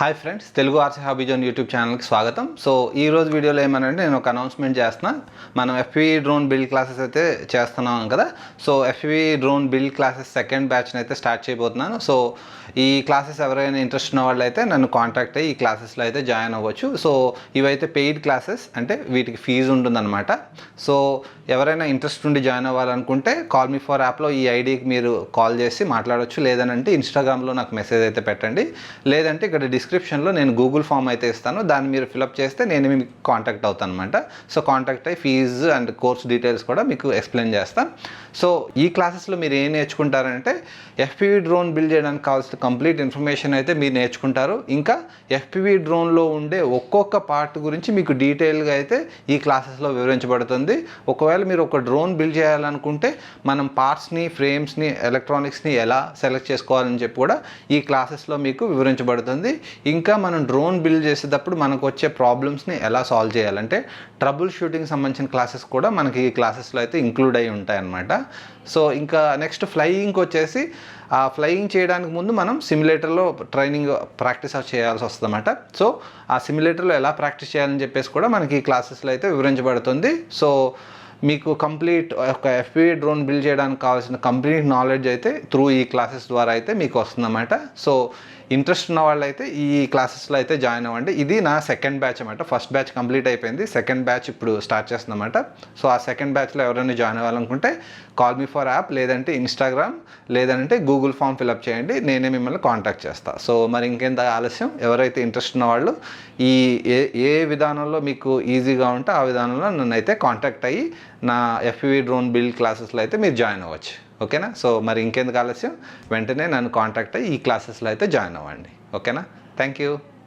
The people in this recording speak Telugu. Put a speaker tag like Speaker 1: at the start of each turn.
Speaker 1: Hi friends Telugu RC hobby zone YouTube ఛానల్కి స్వాగతం. సో ఈ రోజు వీడియోలో ఏమనంటే నేను ఒక అనౌన్స్మెంట్ చేస్తున్నా. మనం ఎఫ్పి డ్రోన్ బిల్డ్ క్లాసెస్ అయితే చేస్తున్నాం కదా. So FP drone build classes second బ్యాచ్ని అయితే స్టార్ట్ చేయబోతున్నాను. సో ఈ క్లాసెస్ ఎవరైనా ఇంట్రెస్ట్ ఉన్న వాళ్ళు అయితే నన్ను కాంటాక్ట్ అయ్యి ఈ క్లాసెస్లో అయితే జాయిన్ అవ్వచ్చు. సో ఇవైతే పెయిడ్ క్లాసెస్ అంటే వీటికి ఫీజు ఉంటుందన్నమాట. సో ఎవరైనా ఇంట్రెస్ట్ ఉండి జాయిన్ అవ్వాలనుకుంటే కాల్ మీ ఫర్ యాప్లో ఈ ఐడికి మీరు కాల్ చేసి మాట్లాడవచ్చు లేదనంటే ఇన్స్టాగ్రామ్లో నాకు మెసేజ్ అయితే పెట్టండి. లేదంటే ఇక్కడ డిస్క్రిప్షన్లో నేను గూగుల్ ఫామ్ అయితే ఇస్తాను. దాన్ని మీరు ఫిలప్ చేస్తే నేను మీకు కాంటాక్ట్ అవుతాను అనమాట సో కాంటాక్ట్ అయ్యి ఫీజు అండ్ కోర్స్ డీటెయిల్స్ కూడా మీకు ఎక్స్ప్లెయిన్ చేస్తాను. సో ఈ క్లాసెస్లో మీరు ఏం నేర్చుకుంటారంటే ఎఫ్పివి డ్రోన్ బిల్డ్ చేయడానికి కావాల్సిన కంప్లీట్ ఇన్ఫర్మేషన్ అయితే మీరు నేర్చుకుంటారు. ఇంకా ఎఫ్పివి డ్రోన్లో ఉండే ఒక్కొక్క పార్ట్ గురించి మీకు డీటెయిల్గా అయితే ఈ క్లాసెస్లో వివరించబడుతుంది. ఒకవేళ మీరు ఒక డ్రోన్ బిల్డ్ చేయాలనుకుంటే మనం పార్ట్స్ని ఫ్రేమ్స్ని ఎలక్ట్రానిక్స్ని ఎలా సెలెక్ట్ చేసుకోవాలని చెప్పి కూడా ఈ క్లాసెస్లో మీకు వివరించబడుతుంది. ఇంకా మనం డ్రోన్ బిల్డ్ చేసేటప్పుడు మనకు వచ్చే ప్రాబ్లమ్స్ని ఎలా సాల్వ్ చేయాలంటే ట్రబుల్ షూటింగ్ సంబంధించిన క్లాసెస్ కూడా మనకి ఈ క్లాసెస్లో అయితే ఇంక్లూడ్ అయి ఉంటాయి అన్నమాట సో ఇంకా నెక్స్ట్ ఫ్లయింగ్కి వచ్చేసి ఆ ఫ్లయింగ్ చేయడానికి ముందు మనం సిమ్యులేటర్లో ట్రైనింగ్ ప్రాక్టీస్ చేయాల్సి వస్తుందన్నమాట. సో ఆ సిమ్యులేటర్లో ఎలా ప్రాక్టీస్ చేయాలని చెప్పేసి కూడా మనకి ఈ క్లాసెస్లో అయితే వివరించబడుతుంది. సో మీకు కంప్లీట్ ఒక ఎఫ్పి డ్రోన్ బిల్డ్ చేయడానికి కావాల్సిన కంప్లీట్ నాలెడ్జ్ అయితే త్రూ ఈ క్లాసెస్ ద్వారా అయితే మీకు వస్తుందన్నమాట. సో ఇంట్రెస్ట్ ఉన్న వాళ్ళైతే ఈ క్లాసెస్లో అయితే జాయిన్ అవ్వండి. ఇది నా సెకండ్ బ్యాచ్ అనమాట ఫస్ట్ బ్యాచ్ కంప్లీట్ అయిపోయింది. సెకండ్ బ్యాచ్ ఇప్పుడు స్టార్ట్ చేస్తుందన్నమాట. సో ఆ సెకండ్ బ్యాచ్లో ఎవరైనా జాయిన్ అవ్వాలనుకుంటే కాల్ మీ ఫర్ యాప్ లేదంటే ఇన్స్టాగ్రామ్ లేదంటే గూగుల్ ఫామ్ ఫిలప్ చేయండి. నేనే మిమ్మల్ని కాంటాక్ట్ చేస్తాను సో మరి ఇంకెంత ఆలస్యం? ఎవరైతే ఇంట్రెస్ట్ ఉన్న వాళ్ళు ఈ ఏ ఏ విధానంలో మీకు ఈజీగా ఉంటే ఆ విధానంలో నన్ను అయితే కాంటాక్ట్ అయ్యి నా ఎఫ్వి డ్రోన్ బిల్డ్ క్లాసెస్లో అయితే మీరు జాయిన్ అవ్వచ్చు. ఓకేనా? సో మరి ఇంకెందుకు ఆలస్యం? వెంటనే నన్ను కాంటాక్ట్ అయ్యి ఈ క్లాసెస్లో అయితే జాయిన్ అవ్వండి. ఓకేనా? Thank you